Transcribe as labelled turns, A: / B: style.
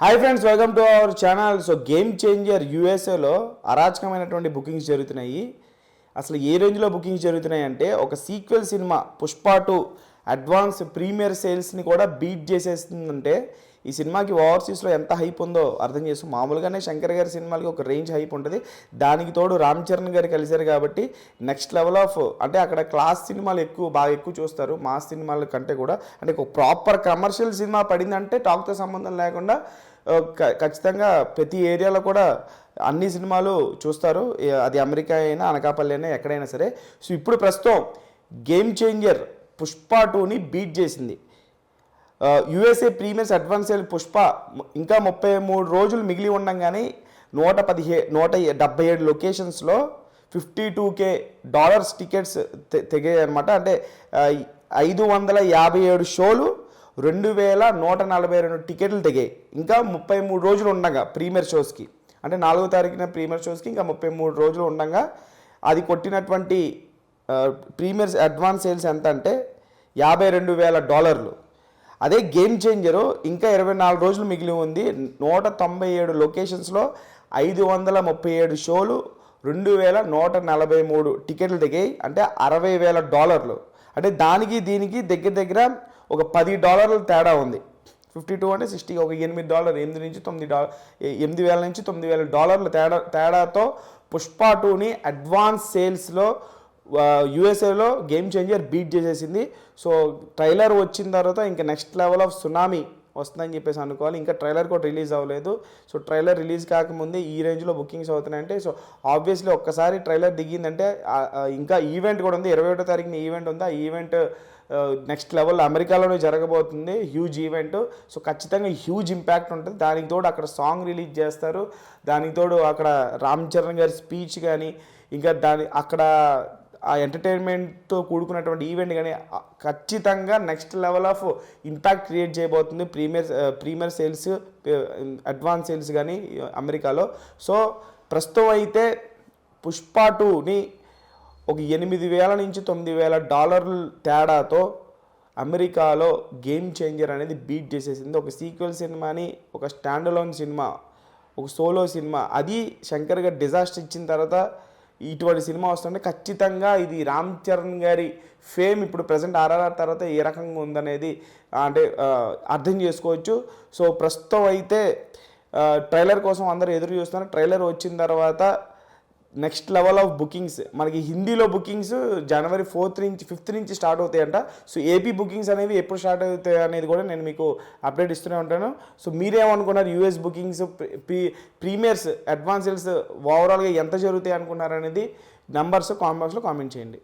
A: Hi friends welcome to our channel so game changer యూఎస్ఏలో అరాచకమైనటువంటి bookings జరుగుతున్నాయి. అసలు ఏ రేంజ్లో బుకింగ్స్ జరుగుతున్నాయి అంటే ఒక sequel cinema Pushpa two advance premiere సేల్స్ని కూడా బీట్ చేసేస్తుందంటే ఈ సినిమాకి ఓవర్సీస్లో ఎంత హైప్ ఉందో అర్థం చేసుకో మామూలుగానే శంకర్ గారి సినిమాలకి ఒక రేంజ్ హైప్ ఉంటుంది. దానికి తోడు రామ్ చరణ్ గారు కలిశారు కాబట్టి నెక్స్ట్ లెవెల్ ఆఫ్ అంటే అక్కడ క్లాస్ సినిమాలు ఎక్కువ బాగా ఎక్కువ చూస్తారు. మాస్ సినిమాల కంటే కూడా అంటే ఒక ప్రాపర్ కమర్షియల్ సినిమా పడిందంటే టాక్తో సంబంధం లేకుండా ఖచ్చితంగా ప్రతి ఏరియాలో కూడా అన్ని సినిమాలు చూస్తారు. అది అమెరికా అయినా అనకాపల్లి అయినా ఎక్కడైనా సరే. సో ఇప్పుడు ప్రస్తుతం గేమ్ చేంజర్ పుష్ప టూని బీట్ చేసింది. USA premiers advance sale Pushpa ఇంకా ముప్పై మూడు రోజులు మిగిలి ఉండంగానే నూట పదిహే నూట డెబ్బై ఏడు లొకేషన్స్లో fifty two K dollars tickets తెగాయి అనమాట అంటే ఐదు వందల యాభై ఏడు షోలు రెండు వేల నూట నలభై రెండు టికెట్లు తెగాయి. ఇంకా ముప్పై మూడు రోజులు ఉండగా ప్రీమియర్ షోస్కి. అంటే నాలుగో తారీఖున ప్రీమియర్ షోస్కి ఇంకా ముప్పై మూడు రోజులు ఉండగా అది కొట్టినటువంటి ప్రీమియర్ అడ్వాన్స్ సేల్స్ ఎంత అంటే యాభై రెండు వేల డాలర్లు. అదే గేమ్ చేంజరు. ఇంకా ఇరవై నాలుగు రోజులు మిగిలి ఉంది. నూట తొంభై ఏడు లొకేషన్స్లో ఐదు వందల ముప్పై ఏడు షోలు రెండు వేల నూట నలభై మూడు టికెట్లు దిగాయి. అంటే అరవై వేల డాలర్లు. అంటే దానికి దీనికి దగ్గర దగ్గర ఒక పది డాలర్ల తేడా ఉంది. ఫిఫ్టీ టూ అంటే సిక్స్టీ ఒక ఎనిమిది డాలర్ ఎనిమిది నుంచి తొమ్మిది డాలర్ ఎనిమిది వేల నుంచి తొమ్మిది వేల డాలర్ల తేడా తేడాతో పుష్ప టూని అడ్వాన్స్ సేల్స్లో యూఎస్ఏలో గేమ్ చేంజర్ బీట్ చేసేసింది. సో ట్రైలర్ వచ్చిన తర్వాత ఇంకా నెక్స్ట్ లెవెల్ ఆఫ్ సునామీ వస్తుందని చెప్పేసి అనుకోవాలి. ఇంకా ట్రైలర్ కూడా రిలీజ్ అవ్వలేదు. సో ట్రైలర్ రిలీజ్ కాకముందే ఈ రేంజ్లో బుకింగ్స్ అవుతున్నాయంటే సో ఆబ్వియస్లీ ఒక్కసారి ట్రైలర్ దిగిందంటే ఇంకా ఈవెంట్ కూడా ఉంది. ఇరవై ఒకటో తారీఖున ఈవెంట్ ఉంది? ఆ ఈవెంట్ నెక్స్ట్ లెవెల్ అమెరికాలోనే జరగబోతుంది. హ్యూజ్ ఈవెంట్ సో ఖచ్చితంగా హ్యూజ్ ఇంపాక్ట్ ఉంటుంది. దానికి తోడు అక్కడ సాంగ్ రిలీజ్ చేస్తారు. దానికి తోడు అక్కడ రామ్ చరణ్ గారి స్పీచ్ కానీ ఇంకా దాని అక్కడ ఆ ఎంటర్టైన్మెంట్తో కూడుకున్నటువంటి ఈవెంట్ కానీ ఖచ్చితంగా next level of impact create చేయబోతుంది premier premier sales advance sales కానీ అమెరికాలో. సో ప్రస్తుతం అయితే పుష్ప టూని ఒక ఎనిమిది వేల నుంచి తొమ్మిది వేల డాలర్ల తేడాతో అమెరికాలో గేమ్ చేంజర్ అనేది బీట్ చేసేసింది. ఒక సీక్వెల్ సినిమాని ఒక స్టాండ్లోన్ సినిమా ఒక సోలో సినిమా. అది శంకర్ డిజాస్టర్ ఇచ్చిన తర్వాత ఇటువంటి సినిమా వస్తుంటే ఖచ్చితంగా ఇది రామ్ చరణ్ గారి ఫేమ్ ఇప్పుడు ప్రజెంట్ ఆర్ఆర్ఆర్ తర్వాత ఏ రకంగా ఉందనేది అంటే అర్థం చేసుకోవచ్చు. సో ప్రస్తుతం అయితే ట్రైలర్ కోసం అందరూ ఎదురు చూస్తున్నారు. ట్రైలర్ వచ్చిన తర్వాత నెక్స్ట్ లెవెల్ ఆఫ్ బుకింగ్స్. మనకి హిందీలో బుకింగ్స్ జనవరి ఫోర్త్ నుంచి ఫిఫ్త్ నుంచి స్టార్ట్ అవుతాయంట. సో ఏపీ బుకింగ్స్ అనేవి ఎప్పుడు స్టార్ట్ అవుతాయి అనేది కూడా నేను మీకు అప్డేట్ ఇస్తూనే ఉంటాను. So మీరేమనుకున్నారు US bookings pre premiers advance sales ఓవరాల్గా ఎంత జరుగుతాయి అనుకున్నారు అనేది నంబర్స్ కామెంట్ బాక్స్లో కామెంట్ చేయండి.